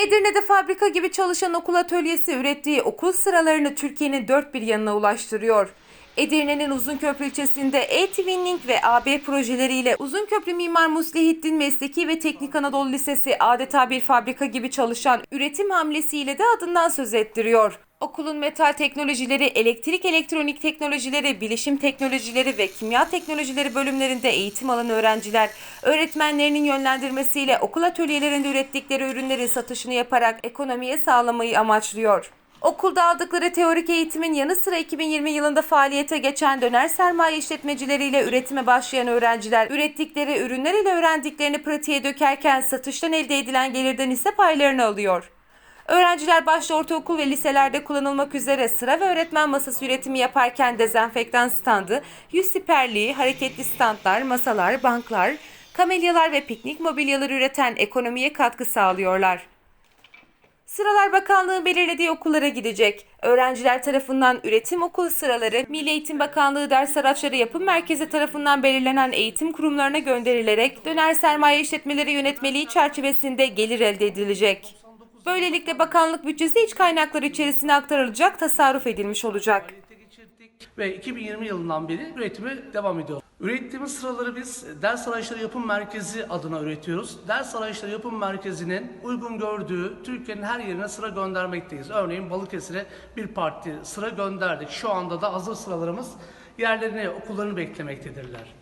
Edirne'de fabrika gibi çalışan okul atölyesi ürettiği okul sıralarını Türkiye'nin dört bir yanına ulaştırıyor. Edirne'nin Uzunköprü ilçesinde e-twinning ve AB projeleriyle Uzunköprü Mimar Muslihiddin Mesleki ve Teknik Anadolu Lisesi adeta bir fabrika gibi çalışan üretim hamlesiyle de adından söz ettiriyor. Okulun metal teknolojileri, elektrik elektronik teknolojileri, bilişim teknolojileri ve kimya teknolojileri bölümlerinde eğitim alan öğrenciler, öğretmenlerinin yönlendirmesiyle okul atölyelerinde ürettikleri ürünlerin satışını yaparak ekonomiye sağlamayı amaçlıyor. Okulda aldıkları teorik eğitimin yanı sıra 2020 yılında faaliyete geçen döner sermaye işletmecileriyle üretime başlayan öğrenciler ürettikleri ürünler ile öğrendiklerini pratiğe dökerken satıştan elde edilen gelirden ise paylarını alıyor. Öğrenciler başta ortaokul ve liselerde kullanılmak üzere sıra ve öğretmen masası üretimi yaparken dezenfektan standı, yüz siperliği, hareketli standlar, masalar, banklar, kamelyalar ve piknik mobilyaları üreten ekonomiye katkı sağlıyorlar. Sıralar Bakanlığı belirlediği okullara gidecek. Öğrenciler tarafından üretim okul sıraları Milli Eğitim Bakanlığı ders araçları yapım merkezi tarafından belirlenen eğitim kurumlarına gönderilerek döner sermaye işletmeleri yönetmeliği çerçevesinde gelir elde edilecek. Böylelikle bakanlık bütçesi iç kaynakları içerisine aktarılacak, tasarruf edilmiş olacak. ve 2020 yılından beri üretime devam ediyoruz. Ürettiğimiz sıraları biz Ders Araçları Yapım Merkezi adına üretiyoruz. Ders Araçları Yapım Merkezi'nin uygun gördüğü Türkiye'nin her yerine sıra göndermekteyiz. Örneğin Balıkesir'e bir parti sıra gönderdik. Şu anda da hazır sıralarımız yerlerini, okullarını beklemektedirler.